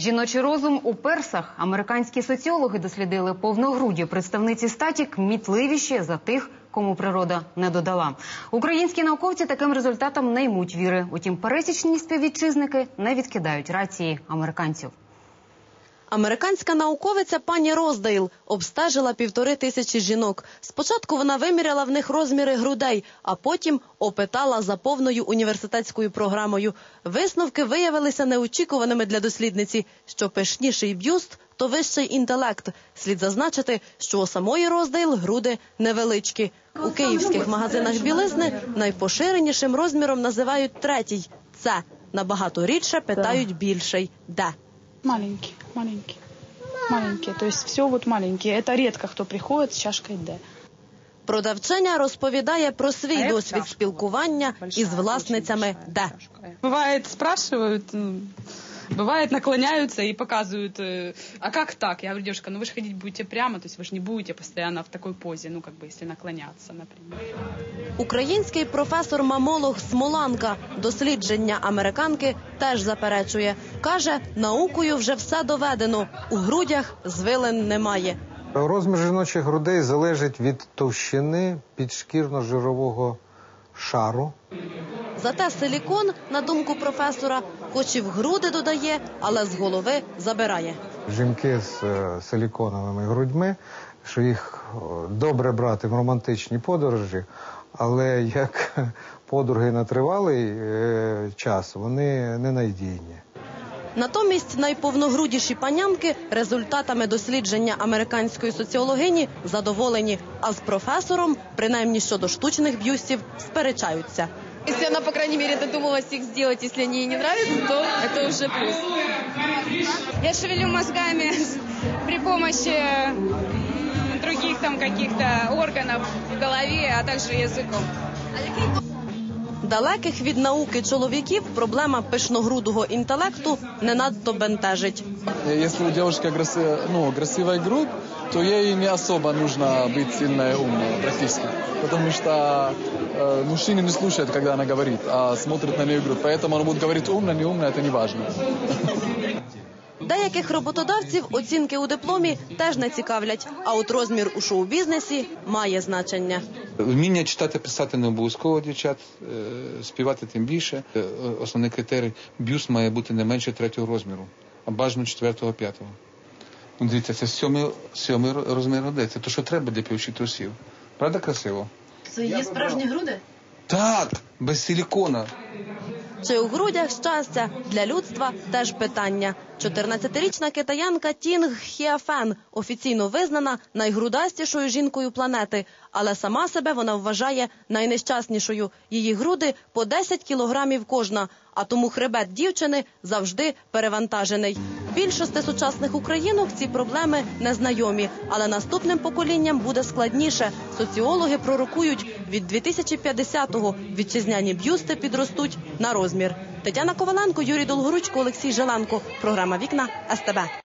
Жіночий розум у персах. Американські соціологи дослідили повногруді представниці статі кмітливіші за тих, кому природа не додала. Українські науковці таким результатам не ймуть віри. Утім, пересічні співвітчизники не відкидають рації американців. Американська науковиця пані Роздейл обстежила півтори тисячі жінок. Спочатку вона виміряла в них розміри грудей, а потім опитала за повною університетською програмою. Висновки виявилися неочікуваними для дослідниці. Що пишніший б'юст, то вищий інтелект. Слід зазначити, що у самої Роздейл груди невеличкі. У київських магазинах білизни найпоширенішим розміром називають третій. Це набагато рідше питають більший. Де? Маленькие, маленькие. Маленькие. То есть все вот маленькие. Это редко кто приходит с чашкой Д. Продавчиня розповідає про свій досвід спілкування із власницями де. Бывает спрашивают, ну, бывает наклоняются и показывают, э, а как так? Я говорю, девушка, ну вы же ходить будете прямо, то есть вы же не будете постоянно в такой позе, ну как бы если наклоняться, например. Український професор-мамолог Смоланка дослідження американки теж заперечує. Каже, наукою вже все доведено. У грудях звилин немає. Розмір жіночих грудей залежить від товщини підшкірно-жирового шару. Зате силікон, на думку професора, хоч і в груди додає, але з голови забирає. Жінки з е, силіконовими грудьми, що їх е, добре брати в романтичні подорожі, але як подруги на тривалий е, час, вони ненадійні. Натомість найповногрудіші панянки результатами дослідження американської соціологині задоволені, а з професором, принаймні щодо штучних б'юстів, сперечаються. Если она, по крайней мере, додумалась их сделать, если они ей не нравятся, то это уже плюс. Я шевелю мозгами при помощи других там каких-то органов в голове, а также языком. Далеких від науки чоловіків проблема пишногрудого інтелекту не надто бентежить. Если у девушки агресси- ну, красивая грудь, то ей не особо нужно быть сильной и умной практически. Потому что э, мужчины не слушают, когда она говорит, а смотрят на нее грудь. Поэтому она будет говорить умно, не умно, это не важно. Деяких роботодавців оцінки у дипломі теж не цікавлять, а от розмір у шоу-бізнесі має значення. Вміння читати, писати не обов'язково дівчат, е, співати тим більше. Е, Основний критерій бюст має бути не менше третього розміру, а бажано четвертого, п'ятого. Ну, дивіться, це сьомий, сьомий розмір грудей. Це то, що треба для півчих трусів. Правда красиво? Це є справжні груди? Так, без силікона. Чи у грудях щастя для людства теж питання. 14-річна китаянка Тінг Хіафен офіційно визнана найгрудастішою жінкою планети, але сама себе вона вважає найнещаснішою. Її груди по 10 кілограмів кожна, а тому хребет дівчини завжди перевантажений. Більшості сучасних українок ці проблеми незнайомі, але наступним поколінням буде складніше. Соціологи пророкують, від 2050-го вітчизняні б'юсти підростуть на розмір. Тетяна Коваленко, Юрій Долгоручко, Олексій Желанко. Програма Вікна СТБ.